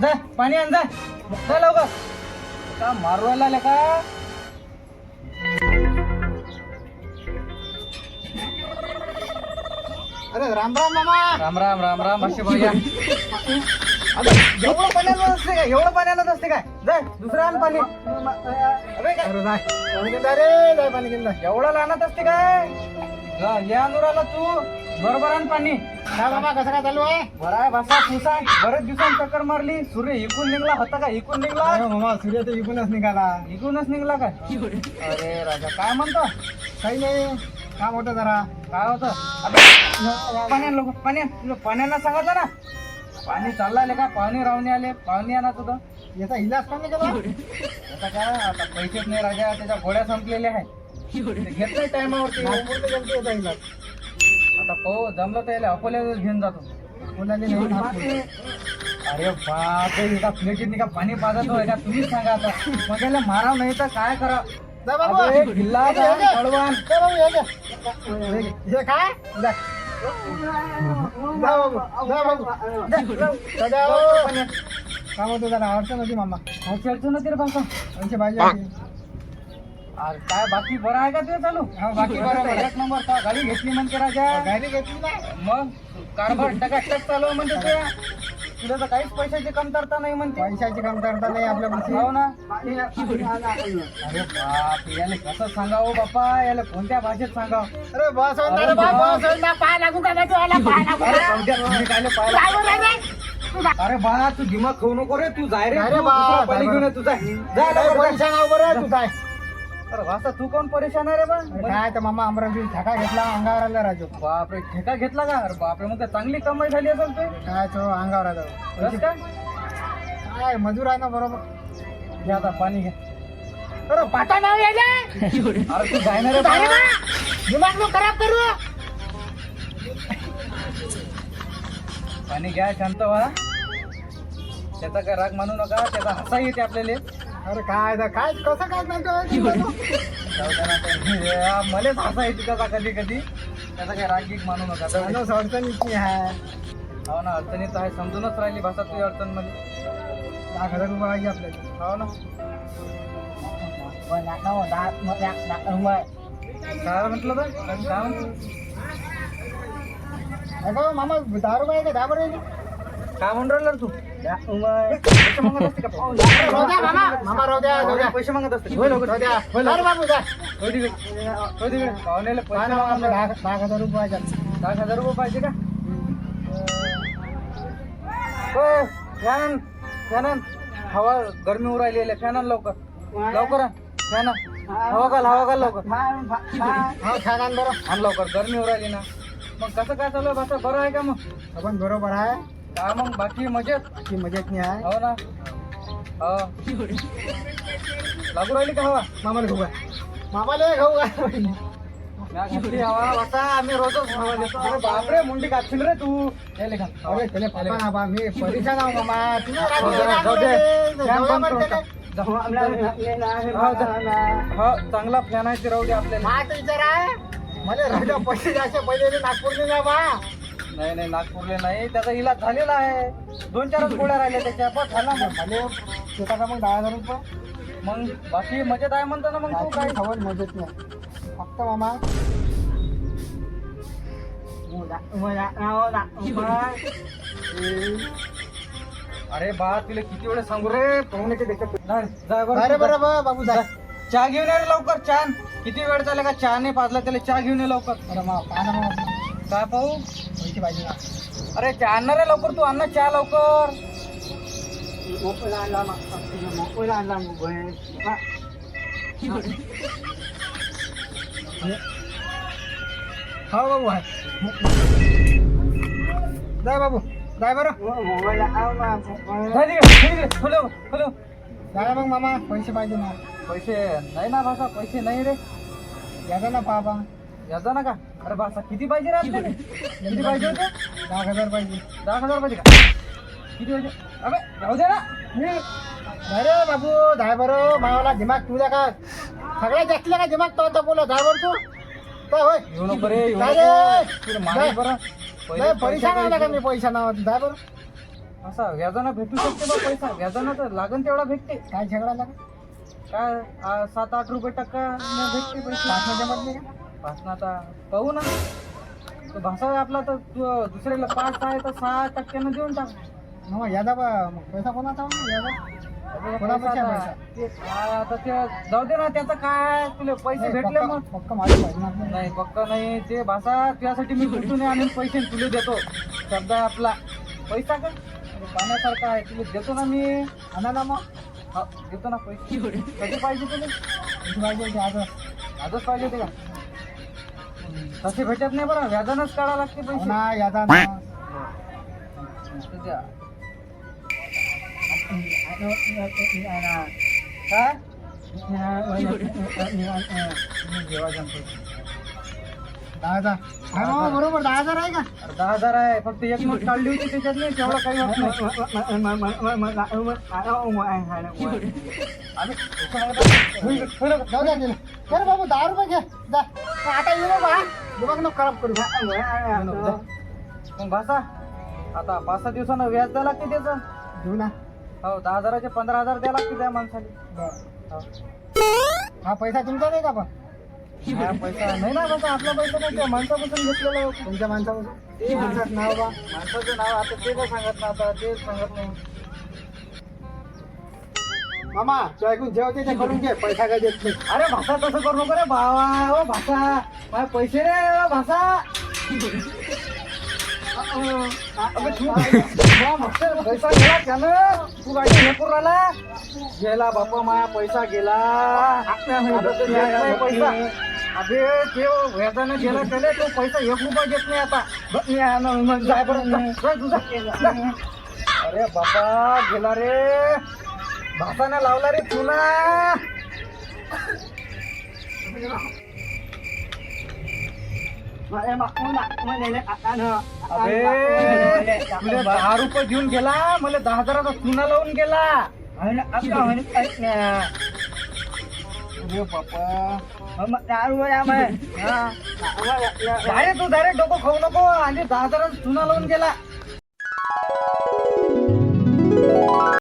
जा पाणी आण जा जा लवकर का मारू राहिला का अरे राम राम मामा. राम राम राम राम. बघा अबे, एवढं पाण्यानं असते काय? एवढं पाण्यानं असते काय? जा दुसरं आण पाणी. काय? अरे नाही पाणी घेतलं रे नाही पाणी घेतलं एवढं लहानच असते काय? जा, ये अनुराला तू. बरोबर आण पाणी. काय मामा कसं काय चालू आहे? बरं आहे बसा पुसा बरेच दिवसांनी चक्कर मारली. सूर्य इकून निघला होता का? इकून निघला? अरे मामा सूर्य तर इकूनच निघाला. इकूनच निघला काय? अरे राजा काय म्हणतो? काही नाही. काम होतं जरा. काय होतं? अबे, पाणी आण लोक पाणी आण. तुला पाण्याला सांगायचं ना. पाणी चाललं का? पाहुणे रावणे आले. पाहुणे आणत होतं. याचा इलाज पण नाही आता काय? आता पैसेच नाही राजा. त्याच्या गोळ्या संपलेल्या आहे ते घेत नाही टायमावरती. नागपूरला गेलतो याचा इलाज आता पाहू जमलं तर याला अकोल्याला घेऊन जातो. नाही नागपूर. अरे बापरे एका प्लेटीत का पाणी पाजत? होय का तुम्हीच सांगा आता. मग याला माराव नाही तर काय करा? जा बाबू. अबे, गिल्ला बाबू. हे काय? जा. काम होतं जरा अडचण होती मामा काय चर्चा ना ते बाबा पाहिजे होते. अरे काय बाकी बरं आहे. का ते चालू हा, बाकी बरं आहे. एक नंबर का? गाडी घेतली म्हणते राजा. गाडी घेतली ना. मग कारभार टकाटक चालू आहे म्हणते ते. तुला तर काहीच पैशाची कमतरता नाही म्हणते पैशाची कमतरता नाही आपल्याकडे हो ना अरे बाप याले कसं सांगावं बापा याला कोणत्या भाषेत सांगावं अरे बस अरे बा, बा. बस होऊन जा, पाय लागू का नाही तुला? पाय लागू अरे का? जाऊ द्या, तुम्ही कायले पाहिलं? अरे बा तू दिमाग खाऊ नको रे तू जाय रे अरे तू बा, दुसरा पाणी जाय घेऊन ये, बरं. तू जाय जा अरे लवकर, जा. पैसा नाव बरं तू काय अरे वासा तू कोण परेशान आहे रे बा? अरे काय तर मामा अमरावती ठका घेतला अंगावर आला राजू. बापरे ठेका घेतला का? अरे बापरे मग तर चांगली कमाई झाली असेल ते? काय तो अंगावर आला. बस का? काय मजूर आहे ना बरोबर? घे आता पाणी घे. अरे पाटा नाव यायला अरे तू जाय ना रे बा. दिमाग नो खराब करू! पाणी घ्या शांत व्हा. त्याचा काय राग मानू नका त्याचा हसा येते आपल्याला. अरे काय तर काय कसं काय चालतं जाऊ द्या ना ते. हे, मलेच हसा येते त्याचा कधी कधी. त्याचा काय राग गीक मानू नका. माणूस अडचणीची आहे. हो ना अडचणीत आहे. समजूनच राहिली भाषा तुझी अडचणमध्ये लाख हजार रुपये पाहिजे आपल्याला. हो ना. काय म्हटलं तर? काय अगं मामा दहा रुपये आहे का? दहा बरं काय म्हणून राहिला तू? पैसे मागत असते का राहू द्या मामा मामा राहू द्या राहू द्या पैसे मागत असते होय लवकर राहू द्या अरे बाबू द्या होय तिकडे होय तिकडे पाहुण्याला काय पैसे ना मामा, मागत दहा दहा हजार रुपये पाहिजे दहा हजार रुपये पाहिजे का होय फॅन फॅन हवा गरमी होऊ राहिली. फॅन आण लवकर लवकर. फॅन. हवा घाल हवा घाल लवकर हो छान आण बरं आण लवकर गरमी होऊ राहिली ना मग कसं काय चालू आहे बरं आहे का मग आपण बरोबर आहे मग बाकी मजेत? की मजेत नाही आहे. हो ना. हो. लागू राहिली का हवा? मामाला घेऊ काय मामाला घेऊ घातली हवा. बसा आम्ही रोजच हवा देतो. अरे बापरे मुंडी कापशील रे तू. याले घाल. अरे त्याला पप्पा ना बा मी परेशान आहो मामा. तुम्ही हो, रात्री जाऊ रात्री दे. जाऊ फॅन बंद म्हणते करून काय? टाक. जाऊ. हो, जा. हो चांगला फॅन आहे ते राहू दे आपल्याला. माझा विचार आहे. मला राजा पैसे द्यायचे पहिले नागपूरला जा बा. नाही नाही नागपूरले नाही. त्याचा इलाज झालेला आहे. दोन चारच गोळ्या राहिल्या त्याच्या. बस झाला मग मला शेतात मग दहा हजार रुपये मग बाकी मजेत आहे म्हणतो ना मग तू काय? बाकी खबर मजेत नाही. फक्त मामा. अरे बा तुला किती वेळ सांगू रे? पाहुण्याचे देखत नाही, बरं अरे बरं बाबू जा. चहा घेऊन ये रे लवकर चहा. किती वेळ चालेल का? चहा नाही पाजला त्याला चहा घेऊन ये लवकर. अरे मा पाहा ना मामा. काय पाहू पैसे पाहिजे ना. अरे चहा आणणार आहे लवकर तू अन्न चहा लवकर. हा. बाबू आहे जाय बाबू. जाय बरं. जा तिकडे, तिकडे, खोलो खोलो. जाय मग मामा. पैसे पाहिजे ना. पैसे नाही ना भाषा. पैसे नाही रे. याचा ना पाहा याचा ना का? अरे भाषा किती पाहिजे रे आपल्याला किती पाहिजे होते? दहा हजार पाहिजे. दहा हजार पाहिजे का? किती पाहिजे अबे जाऊ दे ना. मी अरे बाबू ड्रायव्हर मावाला दिमाग तुझ्या का सगळ्यात जास्त का दिमाग तो आता बोला ड्रायव्हर तू? काय होय? येऊ नको रे येऊ काय नको. रे? तुला मागे नाही. बरं. नाही पैसा नाही का मी पैसा नाव ड्रायव्हर असा व्याजानं भेटू शकते बा पैसा. व्याजानं तर लागन तेवढा भेटते. काय झगडा लागा काय आ, सात आठ रुपये टक्का भेटते पैसे. पाच का? भाषण आता पाहू ना. तो भाषा आपला तर दुसऱ्याला पाच आहे तर सहा टक्क्यानं देऊन टाक. मग यादा बा मग पैसा कोणाचा हो? यादा? पैसा? ते काय आता ते जाऊ दे ना त्याचं काय? तुला पैसे भेटले मग. पक्क माझे पाहिजे ना आपल्याला. नाही पक्क नाही. ते भाषा त्यासाठी मी कुठून आणून पैसे तुला देतो. शब्द आहे आपला. पैसा का? अरे पाण्यासारखा आहे. तुला देतो ना मी. आणा ना मग. हा, देतो ना पैसे. कधी पाहिजे तुला? किती पाहिजे ते आज आजच पाहिजे ते का? तसे भेटत नाही बरं. व्याजानंच काढा लागते पैसे. ना यादा ना तर द्या. काय मी जेव्हा जमतो. दहा हजार हा बरोबर दहा हजार आहे का? अरे दहा हजार आहे फक्त एक नोट काढली होती त्याच्यात नाही तेवढं काही होत नाही. आम्ही. जाऊ द्या तिला अरे बाबू दहा रुपये घे जा. आता येऊ बाबा. दिमाग नको खराब करू मग भाषा आता पाच सहा दिवसानं व्याज द्या लागते त्याचं. घेऊ ना. हो दहा हजाराचे पंधरा हजार द्या लागते त्या माणसाला. हो. हा पैसा तुमचा नाही का पण? हा पैसा नाही ना भाषा आपला पैसा नाही त्या माणसापासून घेतलेला तुमच्या माणसापासून? ते माणसात नाव बा. माणसाचं नाव आता ते काय सांगत ना आता ते सांगत नाही. मामा तू ऐकून जेवते ते करून घे पैसा काय देत नाही अरे भाषा तसं करू नको रे भावा ओ भाषा माझे पैसे रे ओ भाषा अबे तू बा, मागचा पैसा गेला त्यानं तू गाडी हे करून राहिला गेला बापा माया पैसा गेला आता तो देत नाही पैसा अबे ते व्याजानं गेला त्याला तो पैसा एक रुपया देत नाही आता बघ, मी आहे ना, मग जाय बरं, जा, जा, तुझा. जा. अरे बापा गेला रे भासानं लावला रे तुला दहा रुपये देऊन गेला मला दहा हजाराचा चुना लावून गेला. तू डायरेक्ट डोकं खाऊ नको. आणि दहा हजाराचा चुना लावून गेला.